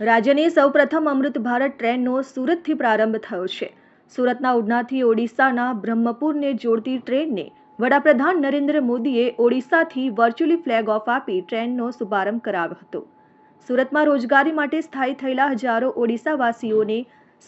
રાજ્યની સૌપ્રથમ અમૃત ભારત ટ્રેનનો સુરતથી પ્રારંભ થયો છે. સુરતના ઉડનાથી ઓડિશાના બ્રહ્મપુરને જોડતી ટ્રેનને વડાપ્રધાન નરેન્દ્ર મોદીએ ઓડિશાથી વર્ચ્યુઅલી ફ્લેગ ઓફ આપી ટ્રેનનો શુભારંભ કરાવ્યો હતો. સુરતમાં રોજગારી માટે સ્થાયી થયેલા હજારો ઓડિશાવાસીઓને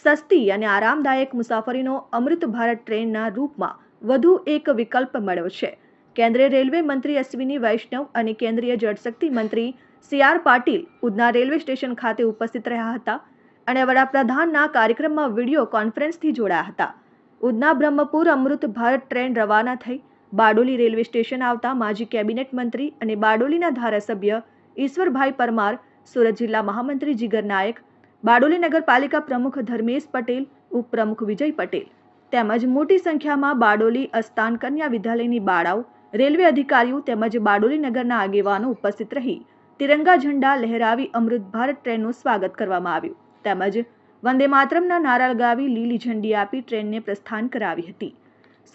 સસ્તી અને આરામદાયક મુસાફરીનો અમૃત ભારત ટ્રેનના રૂપમાં વધુ એક વિકલ્પ મળ્યો છે. કેન્દ્રીય રેલવે મંત્રી અશ્વિની વૈષ્ણવ અને કેન્દ્રીય જળશક્તિ મંત્રી C R Patil Udhna railway station ખાતે ઉપસ્થિત રહ્યા હતા અને વડાપ્રધાનના કાર્યક્રમમાં વીડિયો કોન્ફરન્સથી જોડાયા હતા. ઉધના બ્રહ્મપુર અમૃત ભારત ટ્રેન રવાના થઈ બારડોલી રેલવે સ્ટેશન આવતા માજી કેબિનેટ મંત્રી અને બારડોલીના ધારાસભ્ય ઈશ્વરભાઈ પરમાર, સુરત જિલ્લા મહામંત્રી જીગર નાયક, બારડોલી નગરપાલિકા પ્રમુખ ધર્મેશ પટેલ, ઉપપ્રમુખ વિજય પટેલ તેમજ મોટી સંખ્યામાં બારડોલી અસ્તાન કન્યા વિદ્યાલયની બાળાઓ, રેલવે અધિકારીઓ તેમજ બારડોલી નગરના આગેવાનો ઉપસ્થિત રહી તિરંગા ઝંડા લહેરાવી અમૃત ભારત ટ્રેનનું સ્વાગત કરવામાં આવ્યું. તેમજ વંદે માતરમના નારા લગાવી લીલી ઝંડી આપી ટ્રેનને પ્રસ્થાન કરાવી હતી.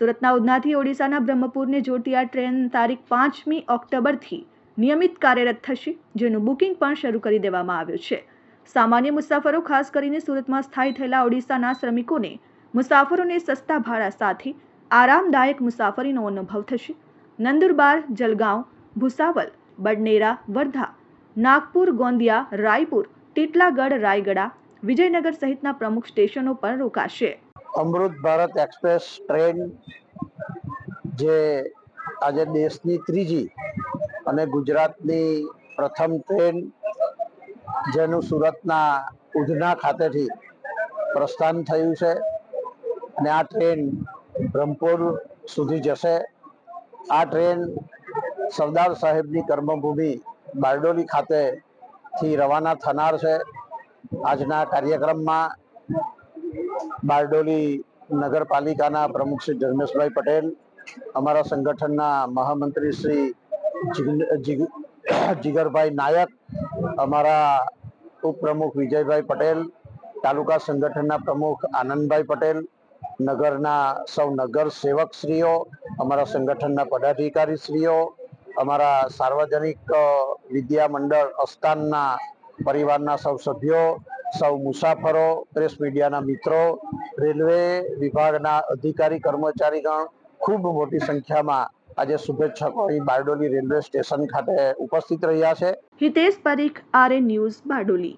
સુરતના ઉધનાથી ઓડિશાના બ્રહ્મપુરને જોડતી આ ટ્રેન તારીખ પાંચમી ઓક્ટોબરથી નિયમિત કાર્યરત થશે, જેનું બુકિંગ પણ શરૂ કરી દેવામાં આવ્યું છે. સામાન્ય મુસાફરો, ખાસ કરીને સુરતમાં સ્થાયી થયેલા ઓડિશાના શ્રમિકોને, મુસાફરોને સસ્તા ભાડા સાથે આરામદાયક મુસાફરીનો અનુભવ થશે. નંદુરબાર, જલગાંવ, ભુસાવલ બડનેરા, વર્ધા, નાગપુર, ગોંદિયા, રાયપુર, ટીટલાગઢ, રાયગડા, વિજયનગર સહિતના પ્રમુખ સ્ટેશનો પર રોકાશે. અમૃત ભારત એક્સપ્રેસ ટ્રેન જે આજે દેશની ત્રીજી અને ગુજરાતની પ્રથમ ટ્રેન જેનું સુરતના ઉધના ખાતેથી પ્રસ્થાન થયું છે અને આ ટ્રેન બ્રહ્મપુર સુધી જશે. આ ટ્રેન સરદાર સાહેબની કર્મભૂમિ બારડોલી ખાતેથી રવાના થનાર છે. આજના કાર્યક્રમમાં બારડોલી નગરપાલિકાના પ્રમુખ શ્રી ધર્મેશભાઈ પટેલ, અમારા સંગઠનના મહામંત્રી શ્રી જીગ- જીગ- જીગરભાઈ નાયક, અમારા ઉપપ્રમુખ વિજયભાઈ પટેલ, તાલુકા સંગઠનના પ્રમુખ આનંદભાઈ પટેલ, નગરના સૌ નગર સેવકશ્રીઓ, અમારા સંગઠનના પદાધિકારીશ્રીઓ અમારા સાર્વજનિક વિદ્યા મંડળ અસ્તાનના પરિવારના સૌ સભ્યો, સૌ મુસાફરો, પ્રેસ મીડિયાના મિત્રો, રેલવે વિભાગના અધિકારી, કર્મચારીગણ ખૂબ મોટી સંખ્યામાં આજે શુભેચ્છકો અહીં બારડોલી રેલવે સ્ટેશન ખાતે ઉપસ્થિત રહ્યા છે. Hitesh Parikh R A news Bardoli.